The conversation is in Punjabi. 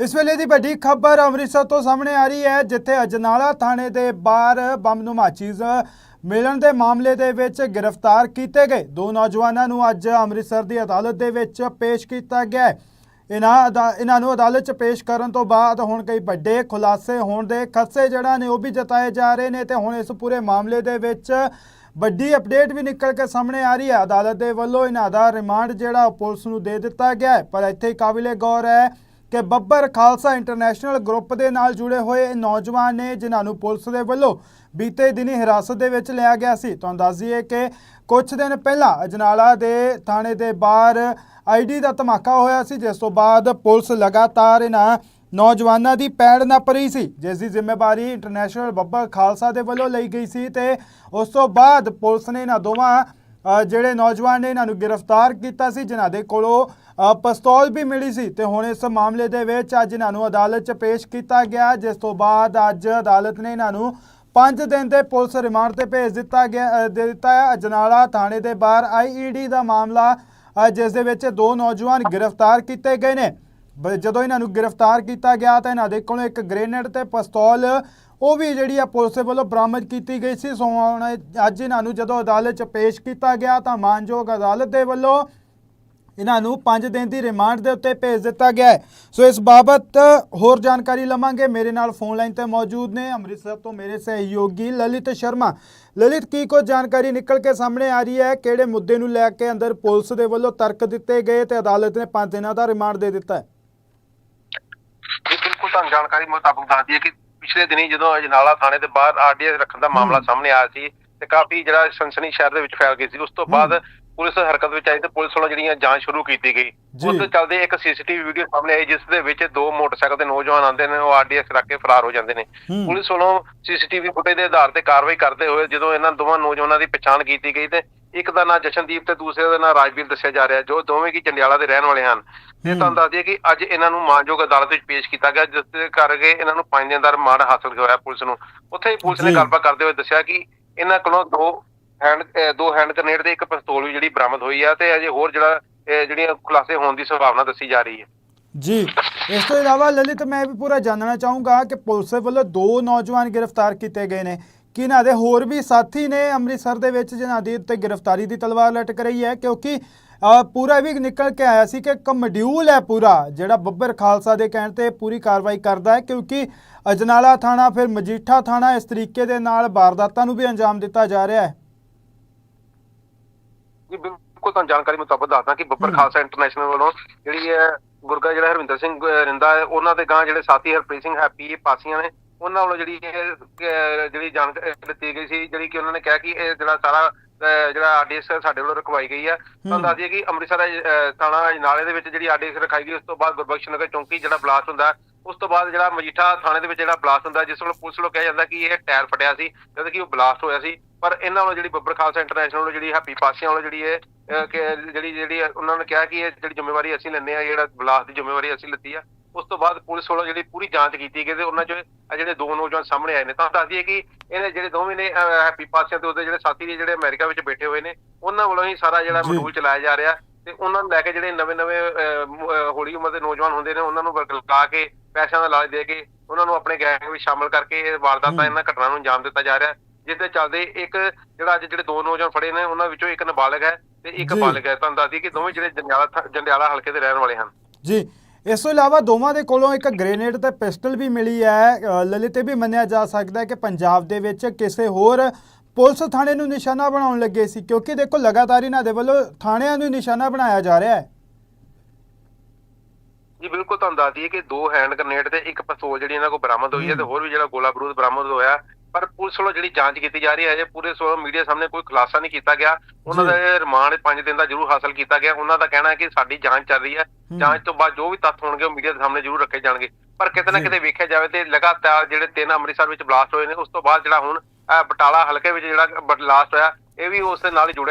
ਇਸ ਵੇਲੇ ਦੀ ਵੱਡੀ ਖਬਰ ਅੰਮ੍ਰਿਤਸਰ ਤੋਂ ਸਾਹਮਣੇ ਆ ਰਹੀ ਹੈ, ਜਿੱਥੇ ਅਜਨਾਲਾ ਥਾਣੇ ਦੇ ਬਾਹਰ ਬੰਬ ਨੂਮਾ ਚੀਜ਼ ਮਿਲਣ ਦੇ ਮਾਮਲੇ ਦੇ ਵਿੱਚ ਗ੍ਰਿਫਤਾਰ ਕੀਤੇ ਗਏ। ਦੋ ਨੌਜਵਾਨਾਂ ਨੂੰ ਅੱਜ ਅੰਮ੍ਰਿਤਸਰ ਦੀ ਅਦਾਲਤ ਦੇ ਵਿੱਚ ਪੇਸ਼ ਕੀਤਾ ਗਿਆ ਹੈ। ਇਹਨਾਂ ਅਦਾ- ਇਹਨਾਂ ਨੂੰ ਅਦਾਲਤ 'ਚ ਪੇਸ਼ ਕਰਨ ਤੋਂ ਬਾਅਦ ਹੁਣ ਕਈ ਵੱਡੇ ਖੁਲਾਸੇ ਹੋਣ ਦੇ ਖਦਸ਼ੇ ਜਿਹੜਾ ਨੇ ਉਹ ਵੀ ਜਤਾਏ ਜਾ ਰਹੇ ਨੇ ਤੇ ਹੁਣ ਇਸ ਪੂਰੇ ਮਾਮਲੇ ਦੇ ਵਿੱਚ ਵੱਡੀ ਅਪਡੇਟ ਵੀ ਨਿਕਲ ਕੇ ਸਾਹਮਣੇ ਆ ਰਹੀ ਹੈ। ਅਦਾਲਤ ਦੇ ਵੱਲੋਂ ਇਹਨਾਂ ਦਾ ਰਿਮਾਂਡ ਜਿਹੜਾ ਉਹ ਪੁਲਿਸ ਨੂੰ ਦੇ ਦਿੱਤਾ ਗਿਆ ਹੈ। ਪਰ ਇੱਥੇ ਕਾਬਿਲੇ ਗੌਰ ਹੈ ਕਿ ਬੱਬਰ ਖਾਲਸਾ ਇੰਟਰਨੈਸ਼ਨਲ ਗਰੁੱਪ ਦੇ ਨਾਲ ਜੁੜੇ ਹੋਏ ਇਹ ਨੌਜਵਾਨ ਨੇ, ਜਿਨ੍ਹਾਂ ਨੂੰ ਪੁਲਿਸ ਦੇ ਵੱਲੋਂ ਬੀਤੇ ਦਿਨੀ ਹਿਰਾਸਤ ਦੇ ਵਿੱਚ ਲਿਆ ਗਿਆ ਸੀ। ਤੁਹਾਨੂੰ ਦੱਸ ਦਈਏ ਕਿ ਕੁਝ ਦਿਨ ਪਹਿਲਾਂ ਅਜਨਾਲਾ ਦੇ ਥਾਣੇ ਦੇ ਬਾਹਰ ਆਈਡੀ ਦਾ ਧਮਾਕਾ ਹੋਇਆ ਸੀ, ਜਿਸ ਤੋਂ ਬਾਅਦ ਪੁਲਿਸ ਲਗਾਤਾਰ ਇਹਨਾਂ ਨੌਜਵਾਨਾਂ ਦੀ ਪੈੜ ਨੱਪ ਰਹੀ ਸੀ, ਜਿਸ ਦੀ ਜ਼ਿੰਮੇਵਾਰੀ ਇੰਟਰਨੈਸ਼ਨਲ ਬੱਬਰ ਖਾਲਸਾ ਦੇ ਵੱਲੋਂ ਲਈ ਗਈ ਸੀ ਤੇ ਉਸ ਤੋਂ ਬਾਅਦ ਪੁਲਿਸ ਨੇ ਇਹਨਾਂ ਦੋਵਾਂ ਜਿਹੜੇ ਨੌਜਵਾਨ ਨੇ ਇਹਨਾਂ ਨੂੰ ਗ੍ਰਿਫਤਾਰ ਕੀਤਾ ਸੀ ਜਿਨ੍ਹਾਂ ਦੇ ਕੋਲੋਂ ਅ, ਪਿਸਤੌਲ ਵੀ ਮਿਲੀ ਸੀ ਤੇ ਹੁਣ ਇਸ ਮਾਮਲੇ ਦੇ ਵਿੱਚ ਅੱਜ ਇਹਨਾਂ ਨੂੰ ਅਦਾਲਤ 'ਚ ਪੇਸ਼ ਕੀਤਾ ਗਿਆ। ਜਿਸ ਤੋਂ ਬਾਅਦ ਅੱਜ ਅਦਾਲਤ ਨੇ ਇਹਨਾਂ ਨੂੰ 5 ਦਿਨ ਦੇ ਪੁਲਿਸ ਰਿਮਾਂਡ ਤੇ ਭੇਜ ਦਿੱਤਾ ਗਿਆ ਦੇ ਦਿੱਤਾ ਹੈ। ਅਜਨਾਲਾ ਥਾਣੇ ਦੇ ਬਾਹਰ ਆਈਈਡੀ ਦਾ ਮਾਮਲਾ ਜਿਸ ਦੇ ਵਿੱਚ ਦੋ ਨੌਜਵਾਨ ਗ੍ਰਿਫਤਾਰ ਕੀਤੇ ਗਏ ਨੇ। ਜਦੋਂ ਇਹਨਾਂ ਨੂੰ ਗ੍ਰਿਫਤਾਰ ਕੀਤਾ ਗਿਆ ਤਾਂ ਇਹਨਾਂ ਦੇ ਕੋਲੋਂ ਇੱਕ ਗ੍ਰੇਨੇਡ ਤੇ ਪਿਸਤੌਲ ਉਹ ਵੀ ਜਿਹੜੀ ਆ ਪੁਲਿਸ ਦੇ ਵੱਲੋਂ ਬਰਾਮਦ ਕੀਤੀ ਗਈ ਸੀ। ਸੋ ਹੁਣ ਅੱਜ ਇਹਨਾਂ ਨੂੰ ਜਦੋਂ ਅਦਾਲਤ 'ਚ ਪੇਸ਼ ਕੀਤਾ ਗਿਆ ਤਾਂ ਮਾਨਯੋਗ ਅਦਾਲਤ ਦੇ ਵੱਲੋਂ ਇਹਨਾਂ ਨੂੰ 5 ਦਿਨ ਦੀ ਰਿਮਾਂਡ ਦੇ ਉੱਤੇ ਭੇਜ ਦਿੱਤਾ ਗਿਆ ਸੋ ਇਸ ਬਾਬਤ ਹੋਰ ਜਾਣਕਾਰੀ ਲਵਾਂਗੇ। ਮੇਰੇ ਨਾਲ ਫੋਨ ਲਾਈਨ ਤੇ ਮੌਜੂਦ ਨੇ ਅੰਮ੍ਰਿਤਸਰ ਤੋਂ ਮੇਰੇ ਸਹਿਯੋਗੀ ਲਲਿਤ ਸ਼ਰਮਾ। ਲਲਿਤ, ਕੀ ਕੁਝ ਜਾਣਕਾਰੀ ਨਿਕਲ ਕੇ ਸਾਹਮਣੇ ਆ ਰਹੀ ਹੈ? ਕਿਹੜੇ ਮੁੱਦੇ ਨੂੰ ਲੈ ਕੇ ਅੰਦਰ ਪੁਲਿਸ ਦੇ ਵੱਲੋਂ ਤਰਕ ਦਿੱਤੇ ਗਏ ਤੇ ਅਦਾਲਤ ਨੇ 5 ਦਿਨਾਂ ਦਾ ਰਿਮਾਂਡ ਦੇ ਦਿੱਤਾ ਹੈ? ਇਹ ਬਿਲਕੁਲ ਤੁਹਾਨੂੰ ਜਾਣਕਾਰੀ ਮੁਤਾਬਕ ਦੱਸ ਦਈਏ ਕਿ ਪਿਛਲੇ ਦਿਨੀ ਜਦੋਂ ਅਜਨਾਲਾ ਥਾਣੇ ਦੇ ਬਾਹਰ ਆਰਡੀਐਸ ਰੱਖਣ ਦਾ ਮਾਮਲਾ ਹਮ। ਸਾਹਮਣੇ ਆਇਆ ਸੀ ਤੇ ਕਾਫੀ ਜਿਹੜਾ ਸਨਸਨੀ ਸ਼ਹਿਰ ਦੇ ਵਿੱਚ ਫੈਲ ਗਈ ਸੀ ਉਸ ਤੋਂ ਬਾਅਦ। ਪੁਲਿਸ ਹਰਕਤ ਵਿੱਚ ਆਈ ਤੇ ਪੁਲਿਸ ਵੱਲੋਂ ਜਿਹੜੀਆਂ ਜਾਂਚ ਸ਼ੁਰੂ ਕੀਤੀ ਗਈ। ਉਸ ਦੇ ਚੱਲਦੇ ਇੱਕ ਸੀਸੀਟੀਵੀ ਵੀਡੀਓ ਸਾਹਮਣੇ ਆਈ ਜਿਸ ਦੇ ਵਿੱਚ ਦੋ ਮੋਟਰਸਾਈਕਲ ਤੇ ਨੌਜਵਾਨ ਆਉਂਦੇ ਨੇ ਉਹ ਆਰਡੀਐਸ ਰੱਖ ਕੇ ਫਰਾਰ ਹੋ ਜਾਂਦੇ ਨੇ। ਪੁਲਿਸ ਵੱਲੋਂ ਸੀਸੀਟੀਵੀ ਫੁਟੇਜ ਦੇ ਆਧਾਰ ਤੇ ਕਾਰਵਾਈ ਕਰਦੇ ਹੋਏ ਜਦੋਂ ਇਹਨਾਂ ਦੋਵਾਂ ਨੌਜਵਾਨਾਂ ਦੀ ਪਛਾਣ ਕੀਤੀ ਗਈ ਤੇ ਇੱਕ ਦਾ ਨਾਂ ਜਸ਼ਨਦੀਪ ਤੇ ਦੂਸਰੇ ਦਾ ਨਾਂ ਰਾਜਵੀਰ ਦੱਸਿਆ ਜਾ ਰਿਹਾ ਜੋ ਦੋਵੇਂ ਕੀ ਜੰਡਿਆਲਾ ਦੇ ਰਹਿਣ ਵਾਲੇ ਹਨ ਤੇ ਹੂੰ। ਤੁਹਾਨੂੰ ਦੱਸ ਦਈਏ ਕਿ ਅੱਜ ਇਹਨਾਂ ਨੂੰ ਮਾਨਯੋਗ ਅਦਾਲਤ ਵਿੱਚ ਪੇਸ਼ ਕੀਤਾ ਗਿਆ ਜਿਸ ਦੇ ਕਰਕੇ ਇਹਨਾਂ ਨੂੰ ਪੰਜ ਦਿਨ ਦਾ ਰਿਮਾਂਡ ਹਾਸਲ ਹੋਇਆ ਪੁਲਿਸ ਨੂੰ ਉੱਥੇ ਹੀ ਪੁਲਿਸ ਨੇ। ਗੱਲਬਾਤ ਕਰਦੇ ਹੋਏ ਦੱਸਿਆ ਕਿ ਇਹਨਾਂ ਕੋਲੋਂ ਦੋ ਹੈਂਡ ਦੋ ਹੈਂਡ ਗ੍ਰਨੇਡ ਤੇ ਇੱਕ ਪਿਸਤੌਲ ਵੀ ਜਿਹੜੀ ਬਰਾਮਦ ਹੋਈ ਆ ਤੇ ਅਜੇ ਹੋਰ ਜਿਹੜਾ ਜਿਹੜੀਆਂ ਖੁਲਾਸੇ ਹੋਣ ਦੀ ਸੰਭਾਵਨਾ ਦੱਸੀ ਜਾ ਰਹੀ ਹੈ ਜੀ ਇਸ ਤੋਂ ਇਲਾਵਾ ਲਲਿਤ ਮੈਂ ਵੀ ਪੂਰਾ ਜਾਣਨਾ ਚਾਹੂੰਗਾ ਕਿ ਪੁਲਿਸ ਵੱਲੋਂ ਦੋ ਨੌਜਵਾਨ ਗ੍ਰਿਫਤਾਰ ਕੀਤੇ ਗਏ ਨੇ ਕਿ ਇਹਨਾਂ ਦੇ ਹੋਰ ਵੀ ਸਾਥੀ ਨੇ ਅੰਮ੍ਰਿਤਸਰ ਦੇ ਵਿੱਚ ਜਿਨ੍ਹਾਂ ਦੀ ਉੱਤੇ ਗ੍ਰਿਫਤਾਰੀ ਦੀ ਤਲਵਾਰ ਲਟਕ ਰਹੀ ਹੈ ਕਿਉਂਕਿ ਪੂਰਾ ਵੀ ਨਿਕਲ ਕੇ ਆਇਆ ਸੀ ਕਿ ਇੱਕ ਮੋਡਿਊਲ ਹੈ ਪੂਰਾ ਜਿਹੜਾ ਬੱਬਰ ਖਾਲਸਾ ਦੇ ਕਹਿਣ ਤੇ ਪੂਰੀ ਕਾਰਵਾਈ ਕਰਦਾ ਹੈ ਕਿਉਂਕਿ ਅਜਨਾਲਾ ਥਾਣਾ ਫਿਰ ਮਜੀਠਾ ਥਾਣਾ ਇਸ ਤਰੀਕੇ ਦੇ ਨਾਲ ਵਾਰਦਾਤਾਂ ਨੂੰ ਵੀ ਅੰਜਾਮ ਦਿੱਤਾ ਜਾ ਰਿਹਾ ਹੈ ਜੀ ਬਿਲਕੁਲ ਤੁਹਾਨੂੰ ਜਾਣਕਾਰੀ ਮੁਤਾਬਕ ਦੱਸਦਾ ਕਿ ਬੱਬਰ। ਖਾਲਸਾ ਇੰਟਰਨੈਸ਼ਨਲ ਵੱਲੋਂ ਜਿਹੜੀ ਹੈ ਗੁਰਗਾ ਜਿਹੜਾ ਹਰਵਿੰਦਰ ਸਿੰਘ ਰਿੰਦਾ ਹੈ ਉਹਨਾਂ ਦੇ ਗਾਂ ਜਿਹੜੇ ਸਾਥੀ ਹਰਪ੍ਰੀਤ ਸਿੰਘ ਹੈਪੀ ਪਾਸੀਆਂ ਨੇ ਉਹਨਾਂ ਵੱਲੋਂ ਜਿਹੜੀ ਜਿਹੜੀ ਜਾਣਕਾਰੀ ਦਿੱਤੀ ਗਈ ਸੀ ਜਿਹੜੀ ਕਿ ਉਹਨਾਂ ਨੇ ਕਿਹਾ ਕਿ ਇਹ ਜਿਹੜਾ ਸਾਰਾ ਜਿਹੜਾ ਆਰਡੀਐਸ ਸਾਡੇ ਵੱਲੋਂ ਰਖਵਾਈ ਗਈ ਹੈ। ਤੁਹਾਨੂੰ ਦੱਸ ਦਈਏ ਕਿ ਅੰਮ੍ਰਿਤਸਰ ਥਾਣਾ ਨਾਲੇ ਦੇ ਵਿੱਚ ਜਿਹੜੀ ਆਰਡੀਐਸ ਰਖਾਈ ਗਈ ਉਸ ਤੋਂ ਬਾਅਦ ਗੁਰਬਖਸ਼ ਨਗਰ ਚੌਂਕੀ ਜਿਹੜਾ ਬਲਾਸਟ ਹੁੰਦਾ ਉਸ ਤੋਂ ਬਾਅਦ ਜਿਹੜਾ ਮਜੀਠਾ ਥਾਣੇ ਦੇ ਵਿੱਚ ਜਿਹੜਾ ਬਲਾਸਟ ਹੁੰਦਾ ਜਿਸ ਵੱਲੋਂ ਪੁਲਿਸ ਵੱਲੋਂ ਕਿਹਾ ਜਾਂਦਾ ਕਿ ਇਹ ਟਾਇਰ ਫਟਿਆ ਸੀ ਜਦ ਕਿ ਉਹ ਬਲਾਸਟ ਹੋਇਆ ਸੀ। ਪਰ ਇਹਨਾਂ ਵੱਲੋਂ ਜਿਹੜੀ ਬੱਬਰ ਖਾਲਸਾ ਇੰਟਰਨੈਸ਼ਨਲ ਵੱਲੋਂ ਜਿਹੜੀ ਹੈਪੀ ਪਾਸੀਆਂ ਵੱਲੋਂ ਜਿਹੜੀ ਇਹ ਜਿਹੜੀ ਜਿਹੜੀ ਉਹਨਾਂ ਨੇ ਕਿਹਾ ਕਿ ਇਹ ਜਿਹੜੀ ਜ਼ਿੰਮੇਵਾਰੀ ਅਸੀਂ ਲੈਂਦੇ ਆ ਜਿਹੜਾ ਬਲਾਸਟ ਦੀ ਜ਼ਿੰਮੇਵਾਰੀ ਅਸੀਂ ਲਿੱਤੀ ਆ। ਉਸ ਤੋਂ ਬਾਅਦ ਪੁਲਿਸ ਵੱਲੋਂ ਜਿਹੜੀ ਪੂਰੀ ਜਾਂਚ ਕੀਤੀ ਗਈ ਤੇ ਉਹਨਾਂ ਚੋਂ ਜਿਹੜੇ ਦੋ ਨੌਜਵਾਨ ਸਾਹਮਣੇ ਆਏ ਨੇ ਤਾਂ ਦੱਸ ਦਈਏ ਕਿ ਇਹਨੇ ਜਿਹੜੇ ਦੋਵੇਂ ਨੇ ਹੈਪੀ ਪਾਸੀਆਂ ਤੇ ਉਹਦੇ ਜਿਹੜੇ ਸਾਥੀ ਨੇ ਜਿਹੜੇ ਅਮਰੀਕਾ ਵਿੱਚ ਬੈਠੇ ਹੋਏ ਨੇ ਉਹਨਾਂ ਵੱਲੋਂ ਹੀ ਸਾਰਾ ਜਿਹੜਾ। ਮਡੂਲ ਚਲਾਇਆ ਜਾ ਰਿਹਾ ਤੇ ਉਹਨਾਂ ਨੂੰ ਲੈ ਕੇ ਜਿਹੜੇ ਨਵੇਂ ਨਵੇਂ ਹੌਲੀ ਉਮਰ ਦੇ ਨੌਜਵਾਨ ਹੁੰਦੇ ਨੇ ਉਹਨਾਂ ਨੂੰ ਵਰਗਲਾ ਕੇ ਪੈਸਿਆਂ ਦਾ ਲਾਲਚ ਦੇ ਕੇ ਉਹਨਾਂ ਨੂੰ ਆਪਣੇ ਗੈਂਗ ਵਿੱਚ ਸ਼ਾਮਲ ਕਰਕੇ ਇਹ ਵਾਰਦਾਤਾਂ। ਇਹਨਾਂ ਘਟਨਾ ਨੂੰ ਅੰਜਾਮ ਦਿੱਤਾ ਜਾ ਰਿਹਾ ਜਿਸ ਦੇ ਚੱਲਦੇ ਇੱਕ ਜਿਹੜਾ ਅੱਜ ਜਿਹੜੇ ਦੋ ਨੌਜਵਾਨ ਫੜੇ ਨੇ ਉਹਨਾਂ ਵਿੱਚੋਂ ਇੱਕ ਨਾਬਾਲਗ ਹੈ ਤੇ ਇੱਕ। ਬਾਲਗ ਹੈ ਤੁਹਾਨੂੰ ਦੱਸ ਦਈਏ ਕਿ ਦੋਵੇਂ ਜਿਹੜੇ ਜੰਡਿਆਲਾ ਜੰਡਿਆਲਾ ਹਲਕੇ ਦੇ ਰਹਿਣ ਵਾਲੇ ਹਨ ਜੀ ਇਸ ਤੋਂ ਇਲਾਵਾ ਦੋਵਾਂ ਦੇ ਕੋਲੋਂ ਇੱਕ ਗ੍ਰੇਨੇਡ ਤੇ ਪਿਸਟਲ ਵੀ ਮਿਲੀ ਹੈ। ਲਲਿਤ ਇਹ ਵੀ ਮੰਨਿਆ ਜਾ ਸਕਦਾ ਹੈ ਕਿ ਪੰਜਾਬ ਦੇ ਵਿੱਚ ਕਿਸੇ ਹੋਰ ਪੁਲਿਸ ਥਾਣੇ ਨੂੰ ਨਿਸ਼ਾਨਾ ਬਣਾਉਣ ਲੱਗੇ ਸੀ ਕਿਉਂਕਿ ਦੇਖੋ ਲਗਾਤਾਰ ਇਹਨਾਂ ਦੇ ਵੱਲੋਂ ਥਾਣਿਆਂ ਨੂੰ ਨਿਸ਼ਾਨਾ ਬਣਾਇਆ ਜਾ ਰਿਹਾ ਹੈ। ਜੀ ਬਿਲਕੁਲ ਤੁਹਾਨੂੰ ਦੱਸ ਦਈਏ ਕਿ ਦੋ ਹੈਂਡ ਗ੍ਰਨੇਡ ਤੇ ਇੱਕ ਪਿਸਤੌਲ ਜਿਹੜੀ ਇਹਨਾਂ ਕੋਲ ਬਰਾਮਦ ਹੋਈ ਹੈ ਤੇ ਹੋਰ ਵੀ ਜਿਹੜਾ ਗੋਲਾ ਬਰੂਦ ਬਰਾਮਦ ਹੋਇਆ ਪਰ ਪੁਲਿਸ ਵੱਲੋਂ ਜਿਹੜੀ ਜਾਂਚ ਕੀਤੀ ਜਾ ਰਹੀ ਹੈ ਅਜੇ ਪੂਰੇ ਸੋ ਮੀਡੀਆ ਸਾਹਮਣੇ ਕੋਈ ਖੁਲਾਸਾ ਨਹੀਂ ਕੀਤਾ ਗਿਆ ਉਹਨਾਂ। ਦਾ ਰਿਮਾਂਡ 5 ਦਿਨ ਦਾ ਜ਼ਰੂਰ ਹਾਸਲ ਕੀਤਾ ਗਿਆ ਉਹਨਾਂ ਦਾ ਕਹਿਣਾ ਹੈ ਕਿ ਸਾਡੀ ਜਾਂਚ ਚੱਲ ਰਹੀ ਹੈ। ਜਾਂਚ ਤੋਂ ਬਾਅਦ ਜੋ ਵੀ ਤੱਥ ਹੋਣਗੇ ਉਹ ਮੀਡੀਆ ਦੇ ਸਾਹਮਣੇ ਜ਼ਰੂਰ ਰੱਖੇ ਜਾਣਗੇ ਪਰ ਕਿਤੇ ਨਾ। ਕਿਤੇ ਵੇਖਿਆ ਜਾਵੇ ਤੇ ਲਗਾਤਾਰ ਜਿਹੜੇ ਤਿੰਨ ਅੰਮ੍ਰਿਤਸਰ ਵਿੱਚ ਬਲਾਸਟ ਹੋਏ ਨੇ ਉਸ ਤੋਂ ਬਾਅਦ ਜਿਹੜਾ ਹੁਣ ਬਟਾਲਾ ਹਲਕੇ ਵਿੱਚ ਜਿਹੜਾ ਬਲਾਸਟ ਹੋਇਆ ਇਹ ਵੀ ਉਸ ਦੇ ਨਾਲ ਹੀ ਜੁੜਿਆ